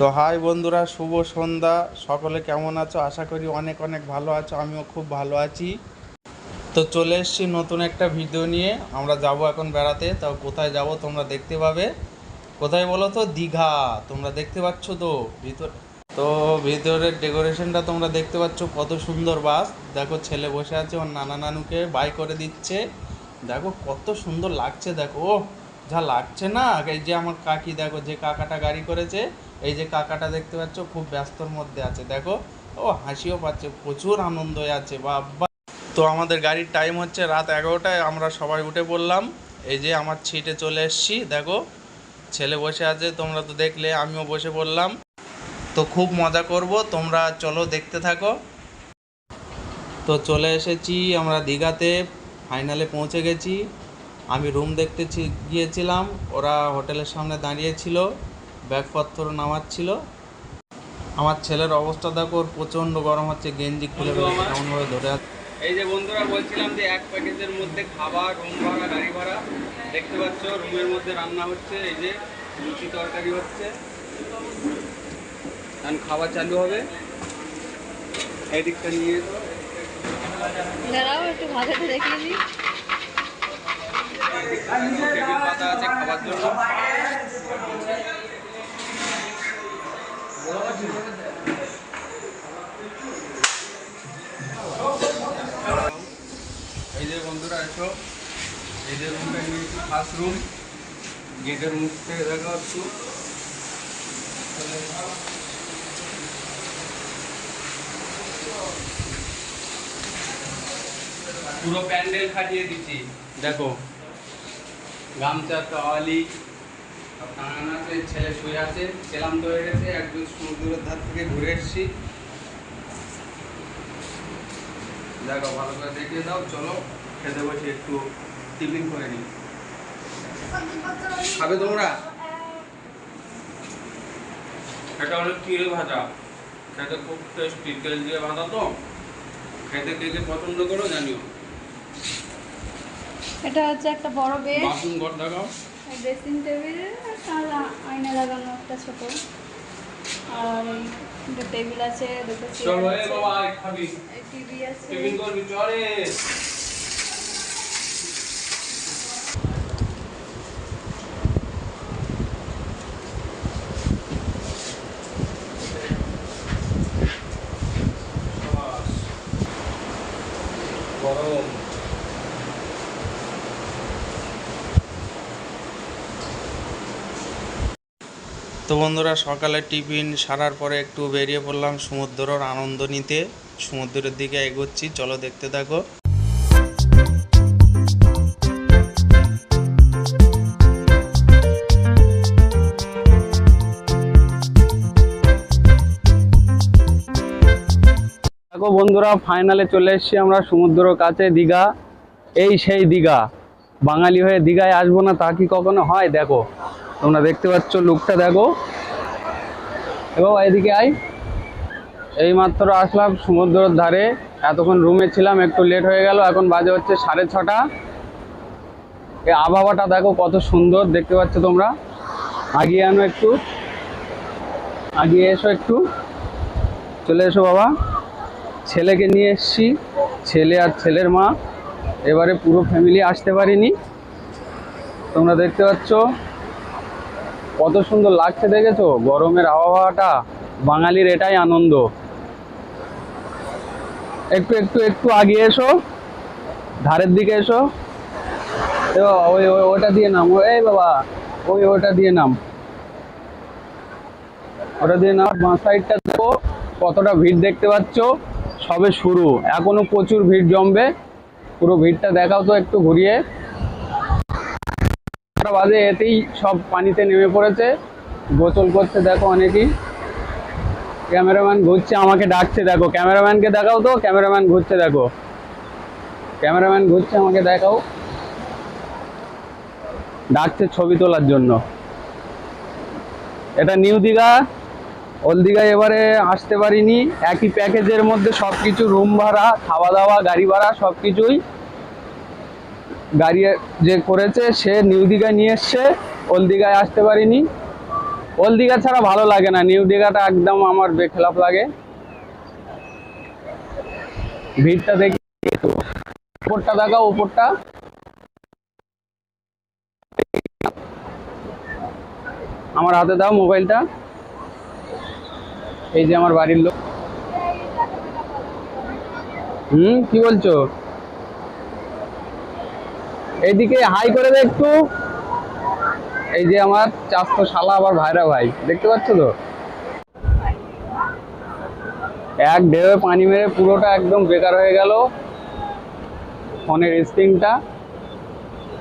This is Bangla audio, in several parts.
তো হাই বন্ধুরা, শুভ সন্ধ্যা। সকলে কেমন আছো? আশা করি অনেক অনেক ভালো আছো, আমিও খুব ভালো আছি। তো চলে এসেছি নতুন একটা ভিডিও নিয়ে। আমরা যাব এখন বেড়াতে, তো কোথায় যাব তোমরা দেখতে পাবে। কোথায় বলো তো? দীঘা। তোমরা দেখতে পাচ্ছ তো ভিতর তো ভিতরের ডেকোরেশনটা তোমরা দেখতে পাচ্ছ কত সুন্দর বাস। দেখো ছেলে বসে আছে, ওর নানা নানুকে বাই করে দিচ্ছে। দেখো কত সুন্দর লাগছে, দেখো। ও যা লাগছে না। এই যে আমার কাকি, দেখো যে কাকাটা গাড়ি করেছে এই যে কাকাটা দেখতে পাচ্ছ, খুব ব্যস্তর মধ্যে আছে। দেখো, ও হাসিও পাচ্ছে, প্রচুর আনন্দ আছে, বাবা। তো আমাদের গাড়ির টাইম হচ্ছে রাত এগারোটায়, আমরা সবাই উঠে পড়লাম। এই যে আমার ছিটে চলে এসছি, দেখো। ছেলে বসে আছে, তোমরা তো দেখলে, আমিও বসে পড়লাম। তো খুব মজা করব, তোমরা চলো দেখতে থাকো। তো চলে এসেছি আমরা দীঘাতে ফাইনালে পৌঁছে গেছি। আমি রুম দেখতে গিয়েছিলাম, ওরা হোটেলের সামনে দাঁড়িয়েছিল ব্যাগপত্র নামাচ্ছিল। আমার ছেলের অবস্থা দেখো ওর প্রচণ্ড গরম হচ্ছে গেঞ্জি খুলে ফেলেছে কেমনভাবে ধরে আছে। এই যে বন্ধুরা বলছিলাম যে এক প্যাকেজের মধ্যে খাবার রুম ভাড়া গাড়ি ভাড়া দেখতে পাচ্ছ রুমের মধ্যে রান্না হচ্ছে এই যে লুচি তরকারি হচ্ছে। এখন খাবার চালু হবে। এই দিকটা নিয়ে। দাঁড়াও একটু ভাজাতে দেখিয়ে দিই। টেবিল পাতা আছে খাবার জন্য। এই যে বন্ধুরা এসো। এই যে রুমটা নিয়েছি ফার্স্ট রুম গেটের মুখ থেকে দেখা একটু পুরো প্যান্ডেল খাটিয়ে দিচ্ছি। দেখো। গামছা টাওয়ালি আছে ছেলে শুয়ে আছে সেলাম তো হয়ে গেছে একদম সমুদ্রের ধার থেকে ঘুরে এসেছি। দেখো ভালো করে দেখিয়ে দাও চলো খেতে বসে একটু টিফিন করে নিই। খাবে তোমরা? এটা হলো তিল ভাজা। খেতে খুব টেস্টি তেল দিয়ে ভাজা তো। খেতে কে কে পছন্দ করো জানিও। এটা হচ্ছে একটা বড় বেড বাসন ঘর দেখাও ড্রেসিং টেবিল আর আয়না লাগানো একটা ছোট। আর এই দুটো টেবিল আছে দুটো টিভি আছে গরম। তো বন্ধুরা, সকালে টিফিন সারার পরে একটু বেরিয়ে পড়লাম সমুদ্রর আনন্দ নিতে। সমুদ্রের দিকে এগোচ্ছি, চলো দেখতে থাকো। দেখো বন্ধুরা ফাইনালে চলে এসেছি আমরা সমুদ্রের কাছে, দীঘা। এই সেই দীঘা। বাঙালি হয়ে দীঘায় আসব না, তা কি কখনো হয়? দেখো। তোমরা দেখতে পাচ্ছ লুকটা, দেখো। এবং এদিকে আই এই মাত্র আসলাম সমুদ্রের ধারে। এতক্ষণ রুমে ছিলাম, একটু লেট হয়ে গেল। এখন বাজে হচ্ছে সাড়ে ছটা। এই আবহাওয়াটা দেখো কত সুন্দর, দেখতে পাচ্ছ তোমরা। আগিয়ে আনো একটু। আগিয়ে এসো একটু। চলে এসো বাবা। ছেলেকে নিয়ে এসছি। ছেলে আর ছেলের মা। এবারে পুরো ফ্যামিলি আসতে পারিনি। তোমরা দেখতে পাচ্ছ। কত সুন্দর লাগছে দেখেছ? গরমের আবহাওয়াটা, বাঙালির এটাই আনন্দ। একটু একটু একটু আগিয়ে এসো। ধারের দিকে এসো। ওই ওই, ওটা দিয়ে নাম। এই বাবা, ওই, ওটা দিয়ে নাম। ওটা দিয়ে নাম, বাঁ সাইডটা দেখো, কতটা ভিড় দেখতে পাচ্ছ। সবে শুরু, এখনও প্রচুর ভিড় জমবে। পুরো ভিড়টা দেখাও তো একটু ঘুরিয়ে। ছটা বাজে এতেই সব পানিতে নেমে পড়েছে। গোসল করছে, দেখো অনেকেই। ক্যামেরাম্যান ঘুরছে, আমাকে ডাকছে, দেখো। ক্যামেরাম্যানকে দেখাও তো, ক্যামেরাম্যান ঘুরছে, দেখো। ক্যামেরাম্যান ঘুরছে, আমাকে দেখাও। ডাকছে ছবি তোলার জন্য। এটা নিউ দীঘা। ওল্ড দীঘায় এবারে আসতে পারিনি। একই প্যাকেজের মধ্যে সব কিছু রুম ভাড়া, খাওয়া দাওয়া, গাড়ি ভাড়া সব কিছুই গাড়ি যে করেছে, সে নিউ দীঘায় নিয়ে এসছে। ওল্ড দীঘায় আসতে পারিনি। ওল্ড দীঘা ছাড়া ভালো লাগে না। নিউ দীঘাটা একদম আমার বেখেলাপ লাগে। ভিড়টা দেখি। উপরটা দেখাও, উপরটা। আমার হাতে দাও মোবাইলটা। এই যে আমার বাড়ির লোক। হুম, কি বলছো? এইদিকে হাই করে দে একটু। এই যে আমার চাস্তো শালা আবার ভাইরা ভাই দেখতে পাচ্ছ তো? এক ঢেউয়ে পানি মেরে পুরোটা একদম বেকার হয়ে গেল। ফোনের স্ক্রিনটা।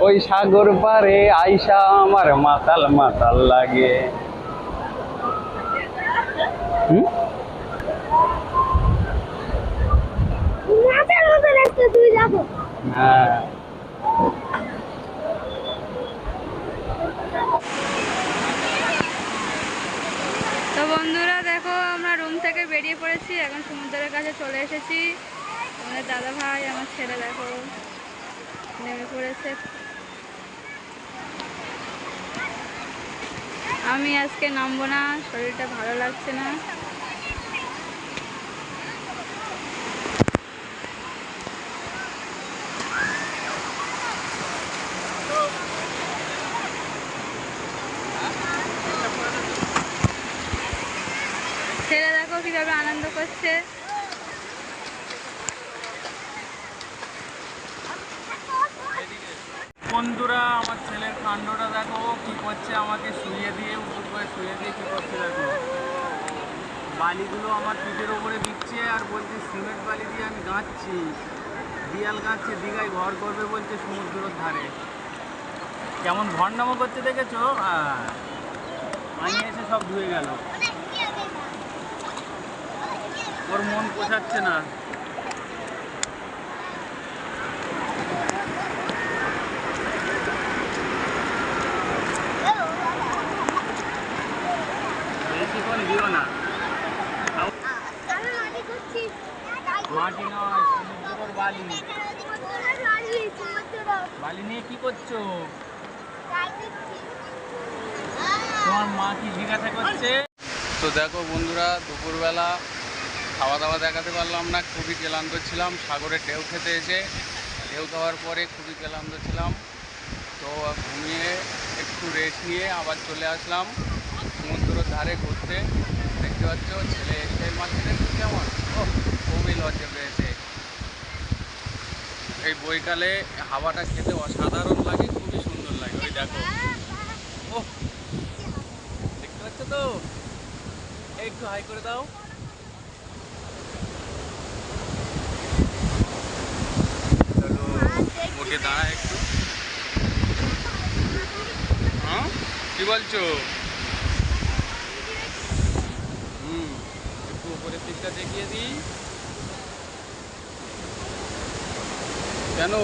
ওই সাগর পারে আইসা আমার মাতাল মাতাল লাগে। হুম? হ্যাঁ। তো বন্ধুরা দেখো, আমরা রুম থেকে বেরিয়ে পড়েছি। এখন সমুদ্রের কাছে চলে এসেছি। আমাদের দাদা ভাই, আমার ছেলে দেখো, নেমে পড়েছে। আমি আজকে নামবো না, শরীরটা ভালো লাগছে না ছেলে দেখো কীভাবে আনন্দ করছে বন্ধুরা, আমার ছেলের কাণ্ডটা দেখো, কি করছে আমাকে শুয়ে দিয়ে উপুর করে শুয়ে দিয়ে কি করছে দেখো। বালিগুলো আমার পিঠের ওপরে দিচ্ছে আর বলছে, সিমেন্ট বালি দিয়ে আমি গাঁচ্ছি। দিয়াল গাঁচ্ছে, দীঘায় ঘর করবে বলছে সমুদ্রের ধারে। কেমন ভণ্ডামো করতে দেখেছ? হ্যাঁ। পানি এসে সব ধুয়ে গেল। ওর মন পোষাচ্ছে না। দিও না। মাটি নয় সমুদ্রের বালি। বালি। নিয়ে কি করছ? তোমার মা কি জিজ্ঞাসা করছে? তো দেখো বন্ধুরা দুপুরবেলা খাওয়া দাওয়া দেখাতে পারলাম না খুবই ক্লান্ত ছিলাম সাগরে ঢেউ খেতে এসে ঢেউ খাওয়ার পরে খুবই ক্লান্ত ছিলাম। তো ঘুমিয়ে একটু রেস্ট নিয়ে আবার চলে আসলাম। ধারে ঘুরতে। দেখতে পাচ্ছ, ছেলে মাঝে দেখছ কেমন? খুবই লজ্জা পেয়েছে। এই বইকালে হাওয়াটা খেতে অসাধারণ লাগে, খুবই সুন্দর লাগে। ওই দেখো। ও, দেখতে পাচ্ছ তো? একটু হাই করে দাও। দাঁড়া একটু। হ্যাঁ? কি বলছো হুম একটু দিকটা দেখিয়ে দিই। কেন?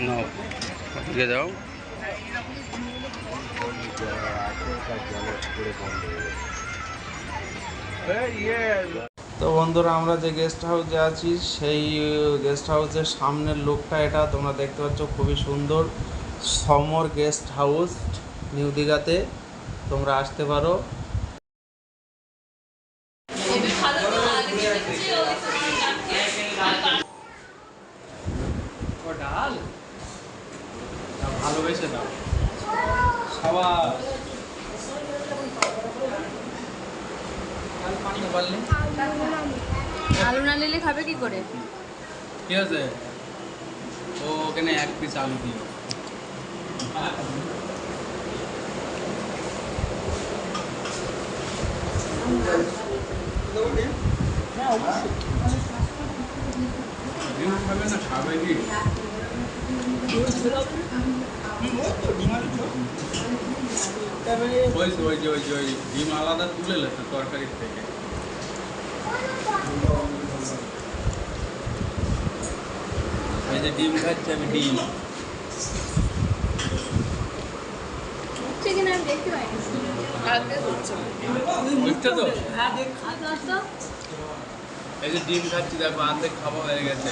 নাও দিয়ে দাও। তো বন্ধুরা, আমরা যে গেস্ট হাউসে আছি, সেই গেস্ট হাউসের সামনের লুকটা এটা, তোমরা দেখতে পাচ্ছ, খুবই সুন্দর। সমর গেস্ট হাউস নিউ দীঘাতে। তোমরা আসতে পারো। ভালোবেসে দাও সবার পানি আলু না নিলে খাবে কি করে ঠিক আছে ও ওখানে এক পিস আলু দিও খাবে কি ওই যে ওই যে ওই ডিম আলাদা তুলে লেছে তরকারির থেকে এই যে ডিম খাচ্ছে আমি ডিম। তো? এই যে ডিম খাচ্ছি দেখো আর্ধেক খাওয়া হয়ে গেছে।